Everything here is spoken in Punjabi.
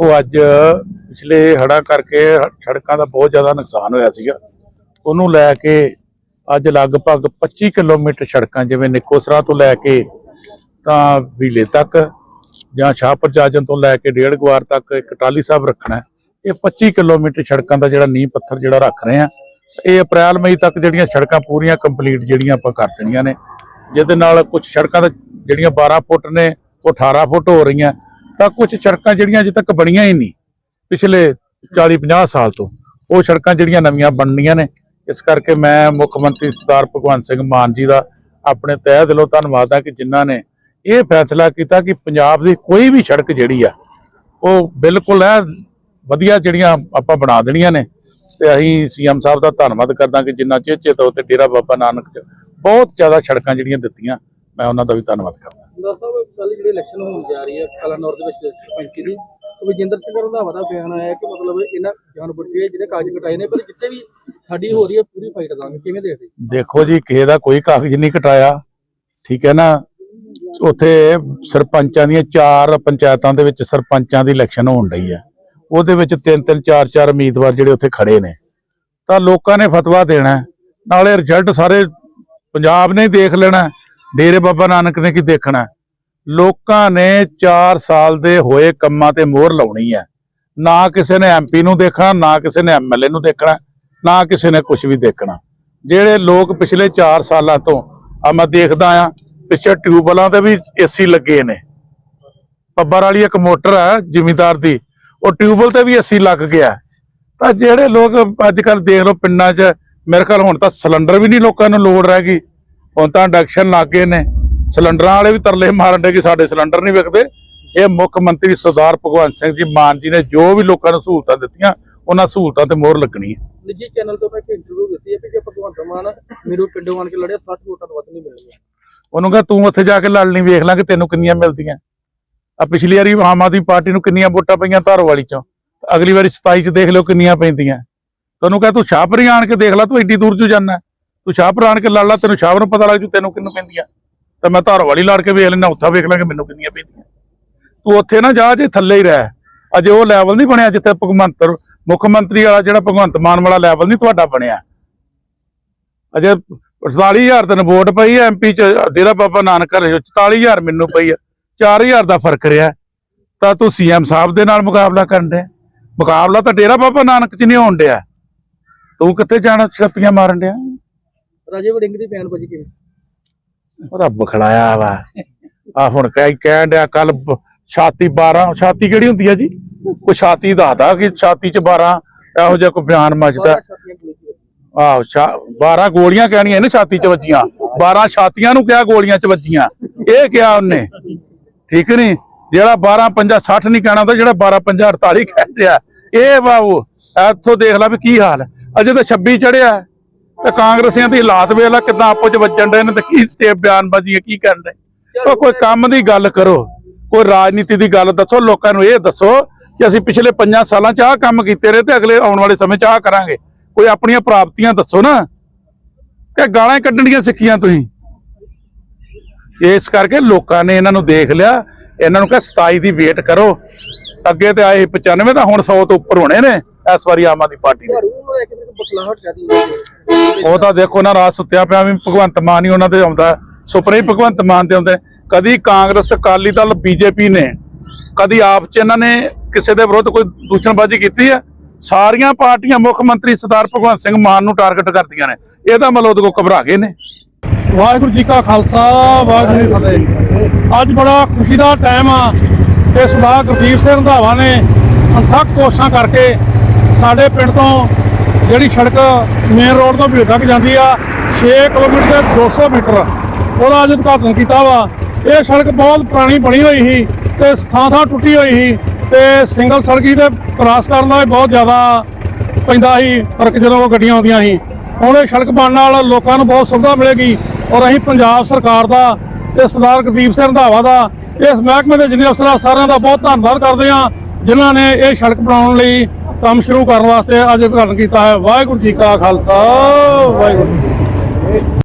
ਦੇਖੋ, ਅੱਜ ਪਿਛਲੇ ਹੜਾ ਕਰਕੇ ਸੜਕਾਂ ਦਾ ਬਹੁਤ ਜ਼ਿਆਦਾ ਨੁਕਸਾਨ ਹੋਇਆ ਸੀਗਾ। ਉਹਨੂੰ ਲੈ ਕੇ ਅੱਜ ਲਗਭਗ 25 ਕਿਲੋਮੀਟਰ ਸੜਕਾਂ, ਜਿਵੇਂ ਨਿੱਕੋਸਰਾ ਤੋਂ ਲੈ ਕੇ ਤਾਂ ਵੀਲੇ ਤੱਕ ਜਾਂ ਸ਼ਾਹਪੁਰ ਜਾਜਨ ਤੋਂ ਲੈ ਕੇ ਡੇਢ ਗਵਾਰ ਤੱਕ ਇੱਕ ਟਾਲੀ ਸਾਹਿਬ ਰੱਖਣਾ ਇਹ 25 ਕਿਲੋਮੀਟਰ ਸੜਕਾਂ ਦਾ ਜਿਹੜਾ ਨੀਂਹ ਪੱਥਰ ਜਿਹੜਾ ਰੱਖ ਰਹੇ ਆ ਇਹ ਅਪ੍ਰੈਲ, ਮਈ ਤੱਕ ਜਿਹੜੀਆਂ ਸੜਕਾਂ ਪੂਰੀਆਂ ਕੰਪਲੀਟ ਜਿਹੜੀਆਂ ਆਪਾਂ ਕਰ ਦੇਣੀਆਂ ਨੇ। ਜਿਹਦੇ ਨਾਲ ਕੁਝ ਸੜਕਾਂ ਦਾ ਜਿਹੜੀਆਂ 12 ਫੁੱਟ ਨੇ, ਉਹ 18 ਫੁੱਟ ਹੋ ਰਹੀਆਂ। ਤਾਂ ਕੁਝ ਸੜਕਾਂ ਜਿਹੜੀਆਂ ਅਜੇ ਤੱਕ ਬਣੀਆਂ ਹੀ ਨਹੀਂ, ਪਿਛਲੇ 40 50 ਸਾਲ ਤੋਂ, ਉਹ ਸੜਕਾਂ ਜਿਹੜੀਆਂ ਨਵੀਆਂ ਬਣਨੀਆਂ ਨੇ, ਇਸ ਕਰਕੇ ਮੈਂ ਮੁੱਖ ਮੰਤਰੀ ਸਰਦਾਰ ਭਗਵੰਤ ਸਿੰਘ ਮਾਨ ਜੀ ਦਾ ਆਪਣੇ ਤਹਿ ਦਿਲੋਂ ਧੰਨਵਾਦ ਆ ਕਿ ਜਿਨ੍ਹਾਂ ਨੇ ਇਹ ਫੈਸਲਾ ਕੀਤਾ ਕਿ ਪੰਜਾਬ ਦੀ ਕੋਈ ਵੀ ਸੜਕ ਜਿਹੜੀ ਆ, ਉਹ ਬਿਲਕੁਲ ਹੈ ਵਧੀਆ ਜਿਹੜੀਆਂ ਆਪਾਂ ਬਣਾ ਦੇਣੀਆਂ ਨੇ, ਤੇ ਅਸੀਂ ਸੀਐਮ ਸਾਹਿਬ ਦਾ ਧੰਨਵਾਦ ਕਰਦਾ ਕਿ ਜਿੰਨਾ ਚੇਚੇ ਤੌਰ ਤੇ ਡੇਰਾ ਬਾਬਾ ਨਾਨਕ ਚ ਬਹੁਤ ਜ਼ਿਆਦਾ ਸੜਕਾਂ ਜਿਹੜੀਆਂ ਦਿੱਤੀਆਂ, ਮੈਂ ਉਹਨਾਂ ਦਾ ਵੀ ਧੰਨਵਾਦ ਕਰਦਾ। ਸਰਦਾਰ ਸਾਹਿਬ ਕੱਲ ਜਿਹੜੀ ਇਲੈਕਸ਼ਨ ਹੋਣ ਜਾ ਰਹੀ ਹੈ ਕਲਾਨੌਰ ਦੇ ਵਿੱਚ ਸਰਪੰਚੀ ਦੀ ਸੁਖਜਿੰਦਰ ਸਿੰਘ ਰੰਧਾਵਾ ਦਾ ਬਿਆਨ ਆਇਆ ਕਿ ਮਤਲਬ ਇਹਨਾਂ ਜਾਨਵਰ ਕੇ ਜਿਹੜੇ ਕਾਗਜ਼ ਕਟਾਏ ਨੇ, ਪਰ ਜਿੱਥੇ ਵੀ ਸਾਡੀ ਹੋ ਰਹੀ ਹੈ ਪੂਰੀ ਫਾਈਟ ਦਾਂਗੇ ਕਿਵੇਂ ਦੇਖਦੇ ਦੇਖੋ ਜੀ, ਕਿਸੇ ਦਾ ਕੋਈ ਕਾਗਜ਼ ਨਹੀਂ ਕਟਾਇਆ, ਠੀਕ ਹੈ ਨਾ? ਉੱਥੇ ਸਰਪੰਚਾਂ ਦੀਆਂ ਚਾਰ ਪੰਚਾਇਤਾਂ ਦੇ ਵਿੱਚ ਸਰਪੰਚਾਂ ਦੀ ਇਲੈਕਸ਼ਨ ਹੋਣ ਰਹੀ ਹੈ। ਉਹਦੇ ਵਿੱਚ ਤਿੰਨ ਤਿੰਨ, ਚਾਰ ਚਾਰ ਉਮੀਦਵਾਰ ਜਿਹੜੇ ਉੱਥੇ ਖੜੇ ਨੇ। ਤਾਂ ਲੋਕਾਂ ਨੇ ਫਤਵਾ ਦੇਣਾ ਨਾਲੇ ਰਿਜ਼ਲਟ ਸਾਰੇ ਪੰਜਾਬ ਨੇ ਦੇਖ ਲੈਣਾ ਡੇਰੇ ਬਾਬਾ ਨਾਨਕ ਨੇ ਕੀ ਦੇਖਣਾ? ਲੋਕਾਂ ਨੇ 4 ਸਾਲ ਦੇ ਹੋਏ ਕੰਮਾਂ ਤੇ ਮੋਹਰ ਲਾਉਣੀ ਹੈ। ਨਾ ਕਿਸੇ ਨੇ ਐਮਪੀ ਨੂੰ ਦੇਖਣਾ, ਨਾ ਕਿਸੇ ਨੇ ਐਮਐਲਏ ਨੂੰ ਦੇਖਣਾ, ਨਾ ਕਿਸੇ ਨੇ ਕੁਝ ਵੀ ਦੇਖਣਾ। ਜਿਹੜੇ ਲੋਕ ਪਿਛਲੇ 4 ਸਾਲਾਂ ਤੋਂ ਆ ਮੈਂ ਦੇਖਦਾ ਆ ਪਿੱਛੇ ਟਿਊਬਵੈਲਾਂ ਤੇ ਵੀ ਏਸੀ ਲੱਗੇ ਨੇ। ਪੱਬਰ ਵਾਲੀ ਇੱਕ ਮੋਟਰ ਹੈ, ਜ਼ਿਮੀਦਾਰ ਦੀ, ਉਹ ਟਿਊਬਵੈਲ ਤੇ ਵੀ ਏਸੀ ਲੱਗ ਗਿਆ ਤਾਂ ਜਿਹੜੇ ਲੋਕ ਅੱਜ ਕੱਲ ਦੇਖ ਲਓ ਪਿੰਡਾਂ 'ਚ, ਮੇਰੇ ਖਿਆਲ ਹੁਣ ਤਾਂ ਸਿਲੰਡਰ ਵੀ ਨਹੀਂ ਲੋਕਾਂ ਨੂੰ ਲੋੜ ਰਹਿ ਗਈ। ਹੁਣ ਤਾਂ ਇੰਡਕਸ਼ਨ ਲੱਗ ਨੇ। ਸਿਲੰਡਰਾਂ ਵਾਲੇ ਵੀ ਤਰਲੇ ਮਾਰਨ ਦੇ ਕਿ ਸਾਡੇ ਸਿਲੰਡਰ ਨਹੀਂ ਵਿਕਦੇ। ਇਹ ਮੁੱਖ ਮੰਤਰੀ ਸਰਦਾਰ ਭਗਵੰਤ ਸਿੰਘ ਜੀ ਮਾਨ ਜੀ ਨੇ ਜੋ ਵੀ ਲੋਕਾਂ ਨੂੰ ਸਹੂਲਤਾਂ ਦਿੱਤੀਆਂ ਉਹਨਾਂ ਸਹੂਲਤਾਂ ਤੇ ਮੋਹਰ ਲੱਗਣੀ ਹੈ। ਨਿੱਜੀ ਚੈਨਲ ਤੋਂ ਮੈਂ ਇੱਕ ਇੰਟਰਵਿਊ ਦਿੱਤੀ ਹੈ ਕਿ ਜੇ ਭਗਵੰਤ ਮਾਨ ਮੇਰੇ ਪਿੰਡੋਂ ਆਣ ਕੇ ਲੜਿਆ 60 ਵੋਟਾਂ ਤੋਂ ਵੱਧ ਨਹੀਂ ਮਿਲਣਗੀਆਂ ਉਹਨੂੰ ਕਹ ਤੂੰ ਉੱਥੇ ਜਾ ਕੇ ਲੜ ਲਈ ਵੇਖ ਲਾਂ ਕਿ ਤੈਨੂੰ ਕਿੰਨੀਆਂ ਮਿਲਦੀਆਂ। ਆ ਪਿਛਲੀ ਵਾਰੀ ਆਮ ਆਦਮੀ ਪਾਰਟੀ ਨੂੰ ਕਿੰਨੀਆਂ ਵੋਟਾਂ ਪਈਆਂ ਧਾਰੋ ਵਾਲੀ ਚੋਂ। ਅਗਲੀ ਵਾਰੀ 27 ਚ ਦੇਖ ਲਿਓ ਕਿੰਨੀਆਂ ਪੈਂਦੀਆਂ। ਤੈਨੂੰ ਕਹ ਤੂੰ ਸ਼ਾਹਪੁਰੀ ਆਣ ਕੇ ਦੇਖ ਲੈ ਤੂੰ ਏਡੀ ਦੂਰ ਚੋਂ ਜਾਣਾ ਤੂੰ ਸ਼ਾਹਪੁਰ ਆਣ ਕੇ ਲੜ ਲਾ, ਤੈਨੂੰ ਸ਼ਾਹਪੁਰ ਨੂੰ ਪਤਾ ਲੱਗ ਜੂ ਤੈਨੂੰ ਕਿੰਨੂੰ ਪੈਂਦੀਆਂ। ਤਾਂ ਮੈਂ ਧਾਰੋ ਵਾਲੀ ਲੜ ਕੇ ਵੇਖ ਲੈਣਾ ਉੱਥਾ ਵੇਖ ਲਾਂਗੇ ਮੈਨੂੰ ਕਿੰਨੀਆਂ ਪੈਂਦੀਆਂ। ਤੂੰ ਉੱਥੇ ਨਾ ਜਾ, ਜੇ ਥੱਲੇ ਹੀ ਰਹਿ। ਅਜੇ ਉਹ ਲੈਵਲ ਨਹੀਂ ਬਣਿਆ ਜਿੱਥੇ ਭਗਵੰਤ, ਮੁੱਖ ਮੰਤਰੀ ਵਾਲਾ ਜਿਹੜਾ ਭਗਵੰਤ ਮਾਨ ਵਾਲਾ ਲੈਵਲ ਨਹੀਂ ਤੁਹਾਡਾ ਬਣਿਆ। ਅਜੇ 48000 ਤੈਨੂੰ ਵੋਟ ਪਈ ਐ ਐਮਪੀ ਚ ਡੇਰਾ ਬਾਬਾ ਨਾਨਕ ਘਰੇ 44000 ਮੈਨੂੰ ਪਈ ਐ। 4000 ਦਾ ਫ਼ਰਕ ਰਿਹਾ। ਤਾਂ ਤੂੰ ਸੀਐਮ ਸਾਹਿਬ ਦੇ ਨਾਲ ਮੁਕਾਬਲਾ ਕਰਨ ਦੇ ਮੁਕਾਬਲਾ ਤਾਂ ਡੇਰਾ ਬਾਬਾ ਨਾਨਕ ਚ ਨਹੀਂ ਹੋਣ ਡਿਆ। ਤੂੰ ਕਿੱਥੇ ਜਾਣਾ, ਛੱਪੀਆਂ ਮਾਰਨ ਡਿਆ? ਰਾਜੇ ਵੜਿੰਗ ਦੀ ਬਿਆਨਬਾਜ਼ੀ ਕਿਵੇਂ ਉਹਦਾ ਬਖਲਾਇਆ ਵਾ। ਆ ਹੁਣ ਕਹਿ ਕਹਿਣ ਡਿਆ ਕੱਲ ਛਾਤੀ 12 ਛਾਤੀ ਕਿਹੜੀ ਹੁੰਦੀ ਆ ਜੀ? ਕੋਈ ਛਾਤੀ ਦੱਸਦਾ ਕਿ ਛਾਤੀ ਚ 12 ਇਹੋ ਜਿਹਾ ਕੋਈ ਬਿਆਨ ਮੱਚਦਾ। ਆਹੋ ਛਾ- 12 ਗੋਲੀਆਂ ਕਹਿਣੀਆਂ ਇਹਨੇ ਛਾਤੀ 'ਚ ਵੱਜੀਆਂ। 12 ਛਾਤੀਆਂ ਨੂੰ ਕਿਹਾ ਗੋਲੀਆਂ 'ਚ ਵੱਜੀਆਂ। ਇਹ ਕਿਹਾ ਉਹਨੇ। ਠੀਕ ਨਹੀਂ? ਜਿਹੜਾ 12 50 60 ਨਹੀਂ ਕਹਿਣਾ ਤਾਂ ਜਿਹੜਾ 12 50 48 ਕਹਿ ਰਿਹਾ। ਇਹ ਬਾਬੂ ਇੱਥੋਂ ਦੇਖ ਲੈ ਵੀ ਕੀ ਹਾਲ ਹੈ। ਅਜੇ ਤਾਂ 26 ਚੜਿਆ ਤੇ ਕਾਂਗਰਸੀਆਂ ਦੀ ਹਾਲਾਤ ਵੇਖ ਲੈ ਕਿਦਾਂ ਆਪੋ 'ਚ ਵੱਜਣ ਦੇ ਨੇ ਤੇ ਕੀ ਸਟੇਪ ਬਿਆਨਬਾਜ਼ੀਆਂ ਕੀ ਕਰਨ ਦੇ ਉਹ ਕੋਈ ਕੰਮ ਦੀ ਗੱਲ ਕਰੋ ਕੋਈ ਰਾਜਨੀਤੀ ਦੀ ਗੱਲ ਦੱਸੋ ਲੋਕਾਂ ਨੂੰ ਇਹ ਦੱਸੋ ਕਿ ਅਸੀਂ ਪਿਛਲੇ 5 ਸਾਲਾਂ 'ਚ ਆਹ ਕੰਮ ਕੀਤੇ ਰਹੇ ਤੇ ਅਗਲੇ ਆਉਣ ਵਾਲੇ ਸਮੇਂ 'ਚ ਆਹ ਕਰਾਂਗੇ। ਕੋਈ ਆਪਣੀਆਂ ਪ੍ਰਾਪਤੀਆਂ ਦੱਸੋ ਨਾ। ਕਿ ਗਾਲਾਂ ਹੀ ਕੱਢਣੀਆਂ ਸਿੱਖੀਆਂ ਤੁਸੀਂ। ਇਸ ਕਰਕੇ ਲੋਕਾਂ ਨੇ ਇਹਨਾਂ ਨੂੰ ਦੇਖ ਲਿਆ ਇਹਨਾਂ ਨੂੰ ਕਹ 27 ਦੀ ਵੇਟ ਕਰੋ। ਅੱਗੇ ਤੇ ਆਏ 95 ਤਾਂ ਹੁਣ 100 ਤੋਂ ਉੱਪਰ ਹੋਣੇ ਨੇ ਇਸ ਵਾਰੀ ਆਮ ਆਦਮੀ ਪਾਰਟੀ ਦੇ। ਉਹ ਤਾਂ ਦੇਖੋ ਨਾ ਰਾਤ ਸੁੱਤਿਆਂ ਪਿਆ ਵੀ ਭਗਵੰਤ ਮਾਨ ਹੀ ਉਹਨਾਂ ਦੇ ਆਉਂਦਾ ਸੁਪਨੇ ਭਗਵੰਤ ਮਾਨ ਦੇ ਆਉਂਦੇ ਕਦੀ ਕਾਂਗਰਸ, ਅਕਾਲੀ ਦਲ, ਬੀਜੇਪੀ ਨੇ, ਕਦੀ ਆਪ ਚ ਇਹਨਾਂ ਨੇ ਕਿਸੇ ਦੇ ਵਿਰੁੱਧ ਕੋਈ ਦੂਸ਼ਣਬਾਜ਼ੀ ਕੀਤੀ ਹੈ? ਸਾਰੀਆਂ ਪਾਰਟੀਆਂ ਮੁੱਖ ਮੰਤਰੀ ਸਰਦਾਰ ਭਗਵੰਤ ਸਿੰਘ ਮਾਨ ਨੂੰ ਟਾਰਗੇਟ ਕਰਦੀਆਂ ਨੇ। ਇਹਦਾ ਮਤਲਬ ਉਹਦੇ ਕੋਲ ਘਬਰਾ ਗਏ ਨੇ। ਵਾਹਿਗੁਰੂ ਜੀ ਕਾ ਖਾਲਸਾ, ਵਾਹਿਗੁਰੂ ਜੀ ਫਤਿਹ। ਅੱਜ ਬੜਾ ਖੁਸ਼ੀ ਦਾ ਟਾਈਮ ਆ ਕਿ ਸਰਦਾਰ ਗੁਰਦੀਪ ਸਿੰਘ ਰੰਧਾਵਾ ਨੇ ਅਣਥੱਕ ਕੋਸ਼ਾਂ ਕਰਕੇ ਸਾਡੇ ਪਿੰਡ ਤੋਂ ਜਿਹੜੀ ਸੜਕ ਮੇਨ ਰੋਡ ਤੋਂ ਭੀੜ ਤੱਕ ਜਾਂਦੀ ਆ 6 ਕਿਲੋਮੀਟਰ ਤੇ 200 ਮੀਟਰ। ਉਹਦਾ ਅੱਜ ਉਦਘਾਟਨ ਕੀਤਾ ਵਾ। ਇਹ ਸੜਕ ਬਹੁਤ ਪੁਰਾਣੀ ਬਣੀ ਹੋਈ ਸੀ ਤੇ ਥਾਂ ਥਾਂ ਟੁੱਟੀ ਹੋਈ ਸੀ ਤੇ ਸਿੰਗਲ ਸੜਕ ਹੀ ਤੇ ਕ੍ਰਾਸ ਕਰਨ ਦਾ ਵੀ ਬਹੁਤ ਜ਼ਿਆਦਾ ਪੈਂਦਾ ਸੀ। ਪਰ ਜਦੋਂ ਗੱਡੀਆਂ ਆਉਂਦੀਆਂ ਸੀ, ਹੁਣ ਇਹ ਸੜਕ ਬਣਨ ਨਾਲ ਲੋਕਾਂ ਨੂੰ ਬਹੁਤ ਸੁਵਿਧਾ ਮਿਲੇਗੀ ਔਰ ਅਸੀਂ ਪੰਜਾਬ ਸਰਕਾਰ ਦਾ ਤੇ ਸਰਦਾਰ ਗੁਰਦੀਪ ਸਿੰਘ ਰੰਧਾਵਾ ਦਾ, ਇਸ ਮਹਿਕਮੇ ਦੇ ਜਿੰਨੇ ਅਫਸਰਾਂ, ਸਾਰਿਆਂ ਦਾ ਬਹੁਤ ਧੰਨਵਾਦ ਕਰਦੇ ਹਾਂ, ਜਿਨ੍ਹਾਂ ਨੇ ਇਹ ਸੜਕ ਬਣਾਉਣ ਲਈ ਕੰਮ ਸ਼ੁਰੂ ਕਰਨ ਵਾਸਤੇ ਅੱਜ ਉਦਘਾਟਨ ਕੀਤਾ ਹੈ। ਵਾਹਿਗੁਰੂ ਜੀ ਕਾ ਖਾਲਸਾ ਵਾਹਿਗੁਰੂ ਜੀ